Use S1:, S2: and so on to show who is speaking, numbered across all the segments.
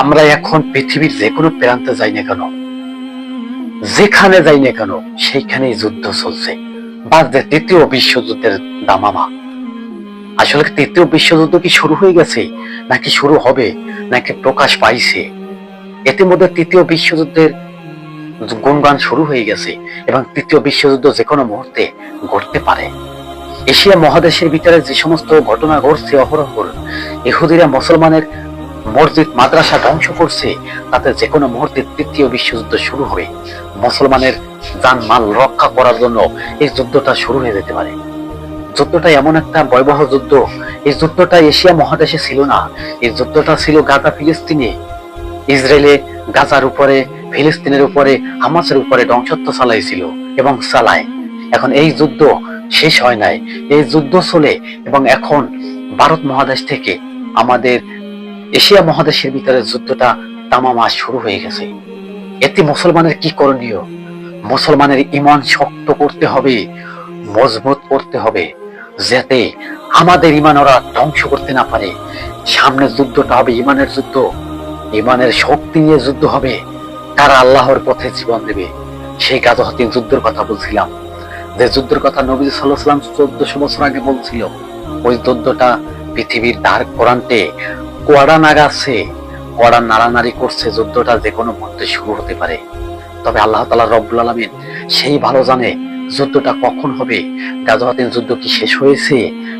S1: আমরা এখন পৃথিবীর যে কোনো প্রান্তে যাই না কেন, যেখানে যাই না কেন, সেইখানেই যুদ্ধ চলছে। বা তৃতীয় বিশ্বযুদ্ধের দামামা। আসলে তৃতীয় বিশ্বযুদ্ধ কি শুরু হয়ে গেছে, নাকি শুরু হবে, নাকি প্রকাশ পাইছে? ইতিমধ্যে তৃতীয় বিশ্বযুদ্ধের গুণগান শুরু হয়ে গেছে, এবং তৃতীয় বিশ্বযুদ্ধ যে কোনো মুহূর্তে ঘটতে পারে। এশিয়া মহাদেশের ভিতরে যে সমস্ত ঘটনা ঘটছে অহরহর ইহুদিরা মুসলমানের মসজিদ, মাদ্রাসা ধ্বংস করছে, তাতে যে কোনো মুহূর্তে তৃতীয় বিশ্বযুদ্ধ শুরু হবে। মুসলমানের যান মাল রক্ষা করার জন্য এই যুদ্ধটা শুরু হয়ে যেতে পারে। যুদ্ধটা এমন একটা ভয়াবহ যুদ্ধ। এই যুদ্ধটা এশিয়া মহাদেশে ছিল না। এই যুদ্ধটা ছিল গাজা, ফিলিস্তিনে। ইসরায়েলে গাজার উপরে, ফিলিস্তিনের উপরে, হামাসের উপরে ধ্বংসত্ব চালাইছিল এবং চালায়। এখন এই যুদ্ধ শেষ হয় নাই। এই যুদ্ধ চলে এবং এখন ভারত মহাদেশ থেকে আমাদের এশিয়া মহাদেশের ভিতরে যুদ্ধটা তামামা শুরু হয়ে গেছে। এতে মুসলমানের কি করণীয়? মুসলমানের ইমান শক্ত করতে হবে, মজবুত করতে হবে, যাতে আমাদের ইমান ওরা ধ্বংস করতে না পারে। সামনে যুদ্ধটা হবে ইমানের যুদ্ধ। ইমানের শক্তি নিয়ে যুদ্ধ হবে। তারা আল্লাহর পথে জীবন দেবে। সেই গাজহাতিন যুদ্ধের কথা বলছিলাম। যে যুদ্ধের কথা নবী সাল্লাহ সাল্লাম চোদ্দশো বছর আগে বলছিল, ওই যুদ্ধটা পৃথিবীর দ্বার কোরআনতে কোয়াডা নাগাছে কোয়াডা নাড়ানাড়ি করছে যুদ্ধটা যে কোনো মুহূর্তে শুরু হতে পারে। তবে আল্লাহ তালা রব্বুল আলমিন সেই ভালো জানে যুদ্ধটা কখন হবে গাজহাতিন যুদ্ধ কি শেষ হয়েছে,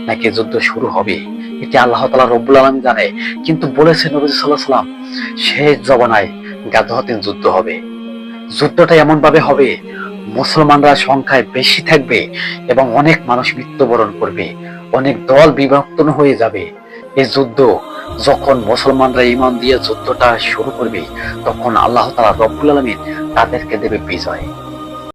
S1: নাকি যুদ্ধ শুরু হবে। এটি আল্লাহ তালা রব্বুল আলম জানে, কিন্তু বলেছে নবী সাল্লাহ সাল্লাম শেষ জবানায় গাজহাতিন যুদ্ধ হবে। যুদ্ধটা এমন ভাবে হবে, মুসলমানরা সংখ্যায় বেশি থাকবে এবং অনেক মানুষ মৃত্যুবরণ করবে, অনেক দল বিভক্ত হয়ে যাবে। এই যুদ্ধ যখন মুসলমানরা ইমান দিয়ে যুদ্ধটা শুরু করবে, তখন আল্লাহ তালা রব্বুল আলমিন তাদেরকে দেবে বিজয়।